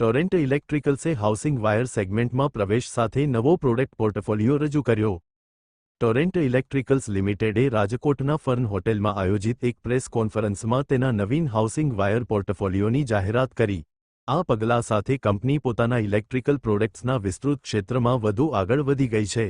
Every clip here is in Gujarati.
ટોરેન્ટ ઇલેક્ટ્રિકલ્સે હાઉસિંગ વાયર સેગમેન્ટમાં પ્રવેશ સાથે નવો પ્રોડક્ટ પોર્ટફોલિયો રજૂ કર્યો. ટોરેન્ટ ઇલેક્ટ્રિકલ્સ લિમિટેડે રાજકોટના ફર્ન હોટેલમાં આયોજિત એક પ્રેસ કોન્ફરન્સમાં તેના નવીન હાઉસિંગ વાયર પોર્ટફોલિયોની જાહેરાત કરી. આ પગલાં સાથે કંપની પોતાના ઇલેક્ટ્રિકલ પ્રોડક્ટ્સના વિસ્તૃત ક્ષેત્રમાં વધુ આગળ વધી ગઈ છે.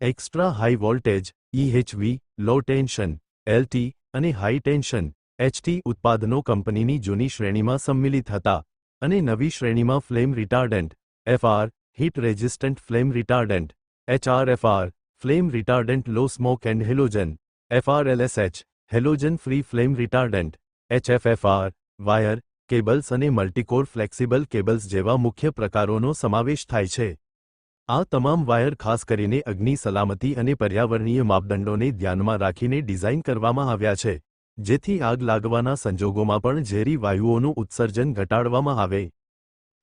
Extra high voltage EHV low tension LT અને હાઈ ટેન્શન એચટી ઉત્પાદનો કંપનીની જૂની શ્રેણીમાં સંમિલિત હતા. અને નવી શ્રેણીમાં flame retardant FR heat resistant flame retardant HRFR flame retardant, low smoke and halogen FRLSH halogen free flame retardant HFFR wire, cables અને મલ્ટીકોર ફ્લેક્સિબલ કેબલ્સ જેવા મુખ્ય પ્રકારોનો સમાવેશ થાય છે. આ તમામ વાયર ખાસ કરીને અગ્નિ, સલામતી અને પર્યાવરણીય માપદંડોને ધ્યાનમાં રાખીને ડિઝાઇન કરવામાં આવ્યા છે. જેથી આગ લાગવાના સંજોગોમાં પણ ઝેરી વાયુઓનું ઉત્સર્જન ઘટાડવામાં આવે.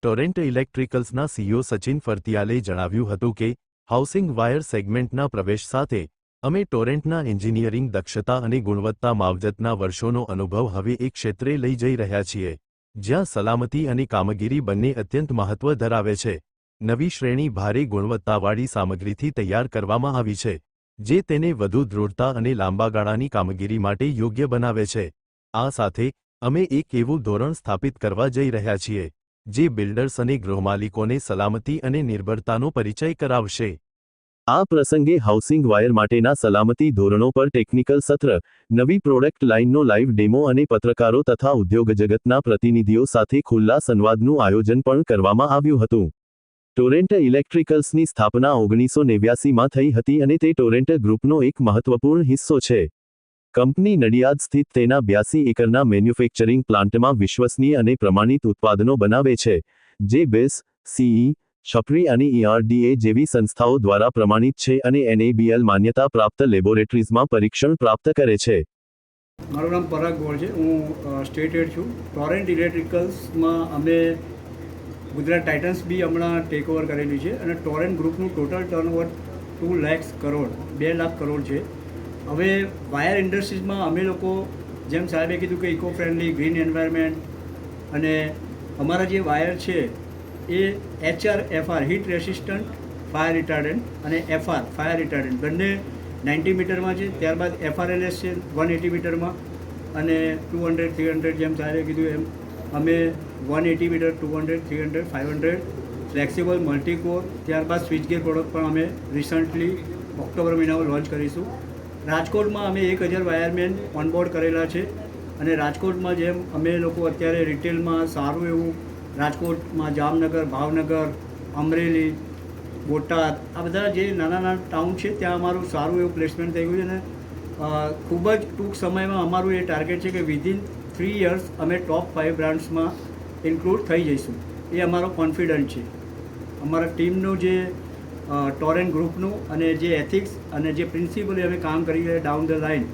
ટોરેન્ટ ઇલેક્ટ્રિકલ્સના સીઈઓ સચિન ફરતિયાલે જણાવ્યું હતું કે, હાઉસિંગ વાયર સેગમેન્ટના પ્રવેશ સાથે, અમે ટોરેન્ટના એન્જિનિયરિંગ દક્ષતા અને ગુણવત્તા માવજતના વર્ષોનો અનુભવ હવે એક ક્ષેત્રે લઈ જઈ રહ્યા છીએ, જ્યાં સલામતી અને કામગીરી બંને અત્યંત મહત્વ ધરાવે છે. નવી શ્રેણી ભારે ગુણવત્તાવાળી સામગ્રીથી તૈયાર કરવામાં આવી છે. જે તેને વધુ દૃઢતા અને લાંબા ગાળાની કામગીરી માટે યોગ્ય બનાવે છે. આ સાથે, અમે એક એવું ધોરણ સ્થાપિત કરવા જઈ રહ્યા છીએ, જે બિલ્ડર્સ અને ગૃહમાલિકોને સલામતી અને નિર્ભરતાનો પરિચય કરાવશે. આ પ્રસંગે હાઉસિંગ વાયર માટેના સલામતી ધોરણો પર ટેકનિકલ સત્ર, નવી પ્રોડક્ટ લાઇનનો લાઇવ ડેમો અને પત્રકારો તથા ઉદ્યોગ જગતના પ્રતિનિધિઓ સાથે ખુલ્લા સંવાદનું આયોજન પણ કરવામાં આવ્યું હતું. ટોરેન્ટ ઇલેક્ટ્રિકલ્સની સ્થાપના ઓગણીસો નેવ્યાસીમાં થઈ હતી અને તે ટોરેન્ટ ગ્રુપનો એક મહત્વપૂર્ણ હિસ્સો છે. કંપની નડિયાદ સ્થિત તેના બ્યાસી એકરના મેન્યુફેક્ચરિંગ પ્લાન્ટમાં વિશ્વસનીય અને પ્રમાણિત ઉત્પાદનો બનાવે છે, જે બેસ, સીઈ છપરી અને ઈઆરડીએ જેવી સંસ્થાઓ દ્વારા પ્રમાણિત છે અને એનએબીએલ માન્યતા પ્રાપ્ત લેબોરેટરીઝમાં પરીક્ષણ પ્રાપ્ત કરે છે. મારું નામ પરાગ ગોળ છે. હું સ્ટેટ છું. ટોરેન્ટ ઇલેક્ટ્રિકલ્સમાં અમે ગુજરાત ટાઇટન્સ બી હમણાં ટેક ઓવર કરેલી છે અને Torrent ગ્રુપનું total turnover two lakhs crore બે લાખ કરોડ છે. હવે વાયર ઇન્ડસ્ટ્રીઝમાં અમે લોકો જેમ સાહેબે કીધું કે ઇકો ફ્રેન્ડલી ગ્રીન એન્વાયરમેન્ટ અને અમારા જે વાયર છે એ HR FR heat resistant fire retardant અને એફઆર ફાયર રિટાર્ડન્ટ બંને નાઇન્ટી મીટરમાં છે, ત્યારબાદ એફઆરએલએસ છે વન એટી મીટરમાં અને ટુ હંડ્રેડ થ્રી હંડ્રેડ જેમ સાહેબે કીધું એમ અમે one eighty metre two hundred three hundred five hundred flexible multicore ત્યારબાદ સ્વિચગેર પ્રોડક્ટ પણ અમે રિસન્ટલી ઓક્ટોબર મહિનામાં લોન્ચ કરીશું. રાજકોટમાં અમે એક હજાર વાયરમેન ઓનબોર્ડ કરેલા છે અને રાજકોટમાં જેમ અમે લોકો અત્યારે રિટેલમાં સારું એવું રાજકોટમાં જામનગર, ભાવનગર, અમરેલી, બોટાદ, આ બધા જે નાના નાના ટાઉન છે, ત્યાં અમારું સારું એવું પ્લેસમેન્ટ થઈ ગયું છે અને ખૂબ જ ટૂંક સમયમાં અમારું એ ટાર્ગેટ છે કે વિધિન થ્રી યર્સ અમે ટોપ ફાઇવ બ્રાન્ડ્સમાં ઇન્ક્લુડ થઈ જઈશું. એ અમારો કોન્ફિડન્ટ છે. અમારા ટીમનું જે ટોરેન ગ્રુપનું અને જે એથિક્સ અને જે પ્રિન્સિપલી અમે કામ કરી રહ્યા ડાઉન ધ લાઇન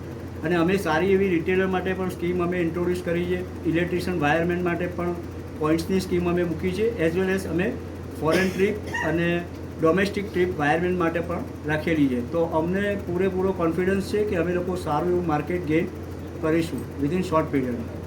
અને અમે સારી એવી રિટેલર માટે પણ સ્કીમ અમે ઇન્ટ્રોડ્યુસ કરી છે. ઇલેક્ટ્રિશિયન વાયરમેન માટે પણ પોઈન્ટ્સની સ્કીમ અમે મૂકી છે. એઝ વેલ એઝ અમે ફોરેન ટ્રીપ અને ડોમેસ્ટિક ટ્રીપ વાયરમેન માટે પણ રાખેલી છે. તો અમને પૂરેપૂરો કોન્ફિડન્સ છે કે અમે લોકો સારું એવું માર્કેટ ગેઇન કરીશું વિધિન શોર્ટ પીરિયડમાં